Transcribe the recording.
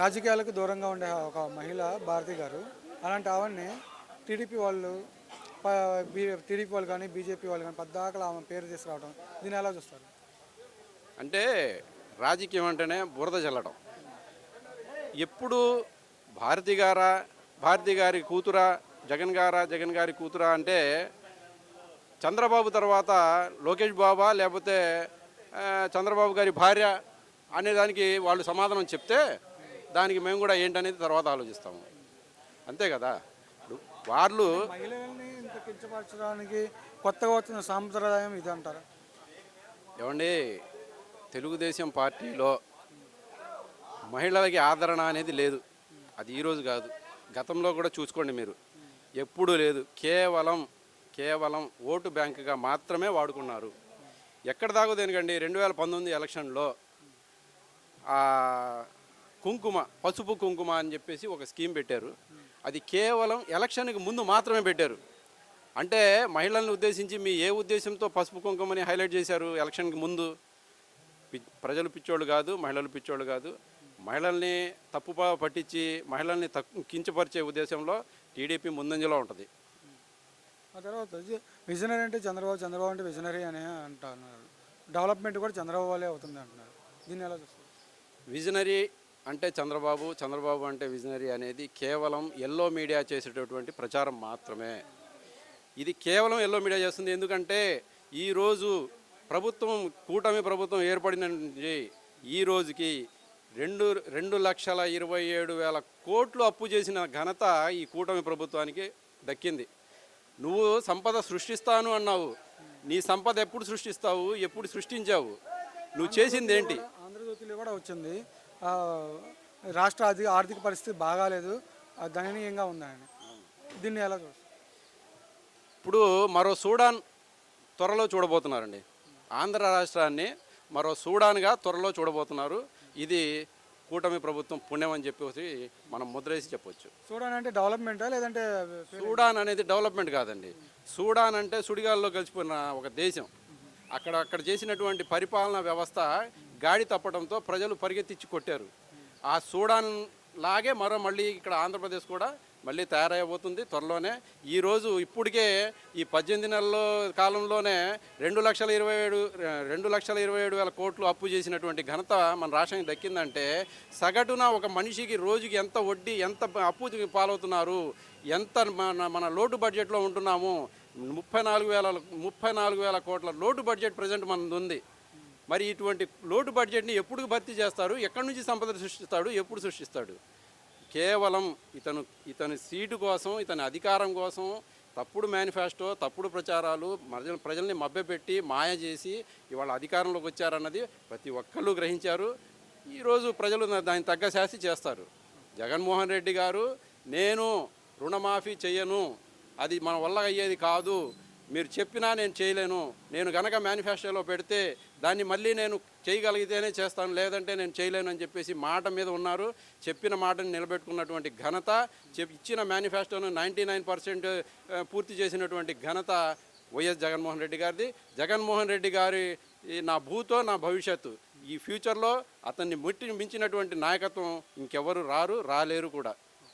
రాజకీయాలకు దూరంగా ఉండే ఒక మహిళ భారతి గారు అలాంటి ఆవిడని టీడీపీ వాళ్ళు టీడీపీ వాళ్ళు కానీ బీజేపీ వాళ్ళు కానీ పద్దాకలు ఆమె పేరు తీసుకురావడం దీన్ని ఎలా చూస్తారు? అంటే రాజకీయం అంటేనే బురద చల్లడం. ఎప్పుడు భారతి గారా భారతి గారి కూతురా జగన్ గారా జగన్ గారి కూతురా అంటే చంద్రబాబు తర్వాత లోకేష్ బాబా లేకపోతే చంద్రబాబు గారి భార్య అనేదానికి వాళ్ళు సమాధానం చెప్తే దానికి మేము కూడా ఏంటనేది తర్వాత ఆలోచిస్తాము. అంతే కదా? వాళ్ళు మహిళల్ని ఇంత కించపరచడానికి కొత్తగా వచ్చిన సాంప్రదాయం ఇది అంటారా? ఏమండి తెలుగుదేశం పార్టీలో మహిళలకి ఆదరణ అనేది లేదు. అది ఈరోజు కాదు. గతంలో కూడా చూసుకోండి మీరు. ఎప్పుడూ లేదు. కేవలం కేవలం ఓటు బ్యాంకుగా మాత్రమే వాడుకున్నారు. ఎక్కడ దాకా దేనికండి? రెండు వేల పంతొమ్మిది ఎలక్షన్లో కుంకుమ పసుపు కుంకుమ అని చెప్పేసి ఒక స్కీమ్ పెట్టారు. అది కేవలం ఎలక్షన్కి ముందు మాత్రమే పెట్టారు. అంటే మహిళలను ఉద్దేశించి మీ ఏ ఉద్దేశంతో పసుపు కుంకుమని హైలైట్ చేశారు ఎలక్షన్కి ముందు? పి- ప్రజలు పిచ్చోళ్ళు కాదు మహిళలు పిచ్చోళ్ళు కాదు. మహిళల్ని తప్పుపా పట్టించి మహిళల్ని కించపరిచే ఉద్దేశంలో టీడీపీ ముందంజలో ఉంటుంది. ఆ తర్వాత విజనరీ అంటే చంద్రబాబు చంద్రబాబు అంటే విజనరీ అని అంటున్నారు డెవలప్మెంట్ కూడా చంద్రబాబు వాళ్ళే అవుతుంది అంటున్నారు. దీన్ని ఎలా చూస్తారు? విజనరీ అంటే చంద్రబాబు చంద్రబాబు అంటే విజనరీ అనేది కేవలం ఎల్లో మీడియా చేసేటటువంటి ప్రచారం మాత్రమే. ఇది కేవలం ఎల్లో మీడియా చేస్తుంది ఎందుకంటే ఈరోజు ప్రభుత్వం కూటమి ప్రభుత్వం ఏర్పడిన నుంచి ఈ రోజుకి రెండు రెండు లక్షల ఇరవై ఏడు వేల కోట్లు అప్పు చేసిన ఘనత ఈ కూటమి ప్రభుత్వానికి దక్కింది. నువ్వు సంపద సృష్టిస్తాను అన్నావు. నీ సంపద ఎప్పుడు సృష్టిస్తావు? ఎప్పుడు సృష్టించావు? నువ్వు చేసింది ఏంటి ఆంధ్రజ్యోతిలో కూడా వచ్చింది. రాష్ట్ర ఆర్థిక ఆర్థిక పరిస్థితి బాగాలేదు. దయనీయంగా ఉందని దీన్ని ఎలా చూస్తారు? ఇప్పుడు మరో సూడాన్ త్వరలో చూడబోతున్నారండి. ఆంధ్ర రాష్ట్రాన్ని మరో సూడాన్గా త్వరలో చూడబోతున్నారు. ఇది కూటమి ప్రభుత్వం పుణ్యం అని చెప్పేసి మనం ముద్రేసి చెప్పొచ్చు. చూడండి అంటే డెవలప్మెంటా? లేదంటే సూడాన్ అనేది డెవలప్మెంట్ కాదండి. సూడాన్ అంటే సుడిగాల్లో కలిసిపోయిన ఒక దేశం. అక్కడ అక్కడ చేసినటువంటి పరిపాలనా వ్యవస్థ గాడి తప్పడంతో ప్రజలు పరిగెత్తిచ్చి కొట్టారు. ఆ సూడాన్ లాగే మరో మళ్ళీ ఇక్కడ ఆంధ్రప్రదేశ్ కూడా మళ్ళీ తయారైపోతుంది త్వరలోనే. ఈరోజు ఇప్పటికే ఈ పద్దెనిమిది నెలల కాలంలోనే రెండు లక్షల ఇరవై ఏడు రెండు లక్షల ఇరవై ఏడు వేల కోట్లు అప్పు చేసినటువంటి ఘనత మన రాష్ట్రానికి దక్కిందంటే సగటున ఒక మనిషికి రోజుకి ఎంత వడ్డీ ఎంత అప్పు పాలవుతున్నారు ఎంత మన మన లోటు బడ్జెట్లో ఉంటున్నాము ముప్పై నాలుగు వేల ముప్పై నాలుగు వేల కోట్ల లోటు బడ్జెట్ ప్రజెంట్ మనది ఉంది. మరి ఇటువంటి లోటు బడ్జెట్ని ఎప్పుడు భర్తీ చేస్తారు? ఎక్కడి నుంచి సంపద సృష్టిస్తాడు? ఎప్పుడు సృష్టిస్తాడు? కేవలం ఇతను ఇతని సీటు కోసం ఇతని అధికారం కోసం తప్పుడు మేనిఫెస్టో తప్పుడు ప్రచారాలు ప్రజల ప్రజల్ని మభ్యపెట్టి మాయ చేసి ఇవాళ అధికారంలోకి వచ్చారన్నది ప్రతి ఒక్కళ్ళు గ్రహించారు. ఈరోజు ప్రజలు దాన్ని తగ్గ శాస్తి చేస్తారు. జగన్మోహన్ రెడ్డి గారు నేను రుణమాఫీ చేయను అది మన వల్ల అయ్యేది కాదు. మీరు చెప్పినా నేను చేయలేను. నేను గనక మేనిఫెస్టోలో పెడితే దాన్ని మళ్ళీ నేను చేయగలిగితేనే చేస్తాను లేదంటే నేను చేయలేను అని చెప్పేసి మాట మీద ఉన్నారు. చెప్పిన మాటను నిలబెట్టుకున్నటువంటి ఘనత చెప్ ఇచ్చిన మేనిఫెస్టోను నైంటీ నైన్ పర్సెంట్ పూర్తి చేసినటువంటి ఘనత వైఎస్ జగన్మోహన్ రెడ్డి గారిది. జగన్మోహన్ రెడ్డి గారి నా భూతో నా భవిష్యత్తు. ఈ ఫ్యూచర్లో అతన్ని ముట్టి మించినటువంటి నాయకత్వం ఇంకెవరు రారు రాలేరు కూడా.